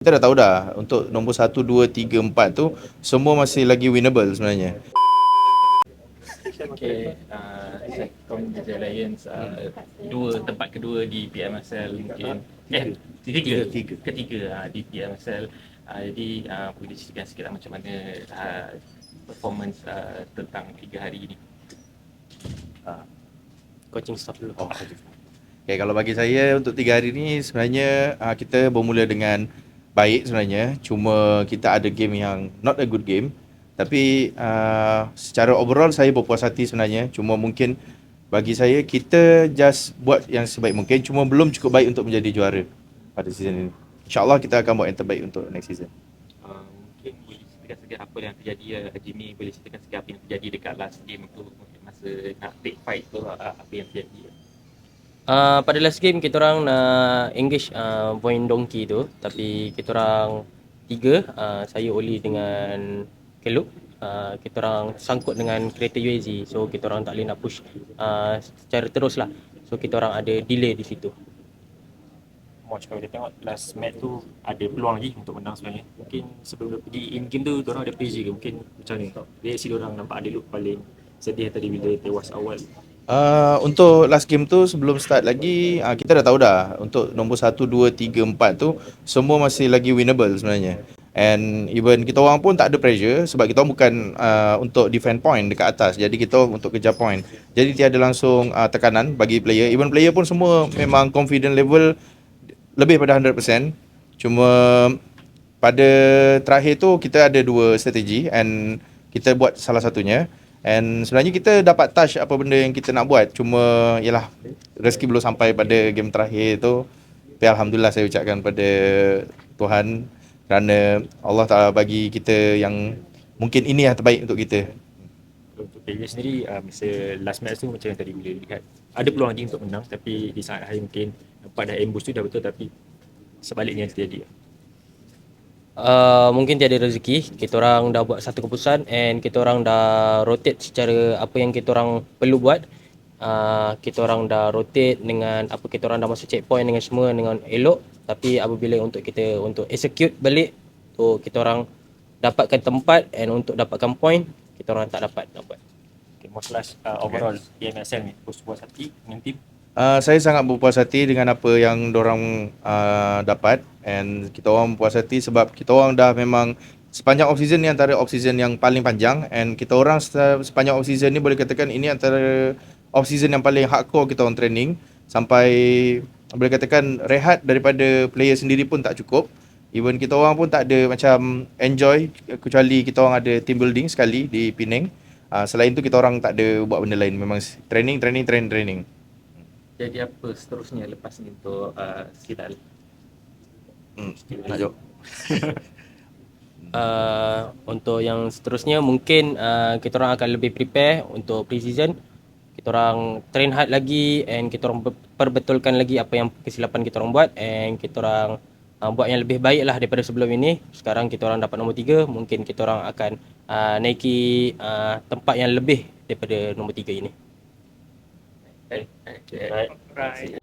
Kita dah tahu dah untuk nombor 1, 2, 3, 4 tu semua masih lagi winnable sebenarnya. Okay, uh, Secom Media Alliance uh, dua tempat kedua di PMSL mungkin eh ketiga Ketiga. ketiga uh, di PMSL uh, jadi uh, boleh ceritakan sikit lah macam mana uh, performance uh, tentang tiga hari ini coaching staff dulu. Oh, okay, kalau bagi saya untuk tiga hari ni sebenarnya uh, kita bermula dengan baik sebenarnya. Cuma kita ada game yang not a good game. Tapi uh, secara overall saya berpuas hati sebenarnya. Cuma mungkin bagi saya kita just buat yang sebaik mungkin. Cuma belum cukup baik untuk menjadi juara pada season ini. InsyaAllah kita akan buat yang terbaik untuk next season. uh, apa yang terjadi uh, Jimmy boleh ceritakan sikit apa yang terjadi dekat last game tu masa nak take fight tu uh, apa yang terjadi Uh, pada last game kita orang nak engage uh, point donkey tu tapi kita orang tiga uh, saya Oli dengan Keluk uh, kita orang sangkut dengan kereta UAZ so kita orang tak boleh nak push uh, secara terus lah so kita orang ada delay di situ Watch kalau kita tengok last match tu ada peluang lagi untuk menang sebenarnya. Mungkin sebelum pergi in game tu orang ada pressure ke mungkin macam ni. Reaksi orang nampak ada look paling sedih tadi bila tewas awal. Uh, untuk last game tu sebelum start lagi uh, kita dah tahu dah untuk nombor 1 2 3 4 tu semua masih lagi winnable sebenarnya. And even kita orang pun tak ada pressure sebab kita orang bukan uh, untuk defend point dekat atas. Jadi kita untuk kejar point. Jadi tiada langsung uh, tekanan bagi player. Even player pun semua memang confident level lebih pada 100%. Cuma pada terakhir tu kita ada dua strategi and kita buat salah satunya. And sebenarnya kita dapat touch apa benda yang kita nak buat. Cuma yalah rezeki belum sampai pada game terakhir tu. Tapi alhamdulillah saya ucapkan pada Tuhan kerana Allah Taala bagi kita yang mungkin ini yang terbaik untuk kita. Untuk player sendiri uh, masa last match tu macam yang tadi boleh lihat ada peluang lagi untuk menang tapi di saat akhir mungkin nampak dah ambush tu dah betul tapi sebaliknya terjadi. Uh, mungkin tiada rezeki kita orang dah buat satu keputusan and kita orang dah rotate secara apa yang kita orang perlu buat. Uh, kita orang dah rotate dengan apa kita orang dah masuk checkpoint dengan semua dengan elok. Tapi apabila untuk kita untuk execute balik tu kita orang dapatkan tempat and untuk dapatkan point kita orang tak dapat buat Okay, most last uh, overall PMSL ni puas puas hati dengan tim Uh, saya sangat berpuas hati dengan apa yang dorang uh, dapat. And kita orang puas hati sebab kita orang dah memang sepanjang off season ni antara off season yang paling panjang. And kita orang se- sepanjang off season ni boleh katakan ini antara off season yang paling hardcore kita orang training. Sampai boleh katakan rehat daripada player sendiri pun tak cukup. Even kita orang pun tak ada macam enjoy kecuali kita orang ada team building sekali di Penang. Uh, selain tu kita orang tak ada buat benda lain. Memang training training training training jadi apa seterusnya lepas ni untuk uh, Sidal Hmm, nak jawab. uh, untuk yang seterusnya mungkin uh, kita orang akan lebih prepare untuk pre-season. Kita orang train hard lagi and kita orang perbetulkan lagi apa yang kesilapan kita orang buat and kita orang uh, buat yang lebih baik lah daripada sebelum ini. Sekarang kita orang dapat nombor 3 mungkin kita orang akan uh, naiki uh, tempat yang lebih daripada nombor 3 ini Right. right.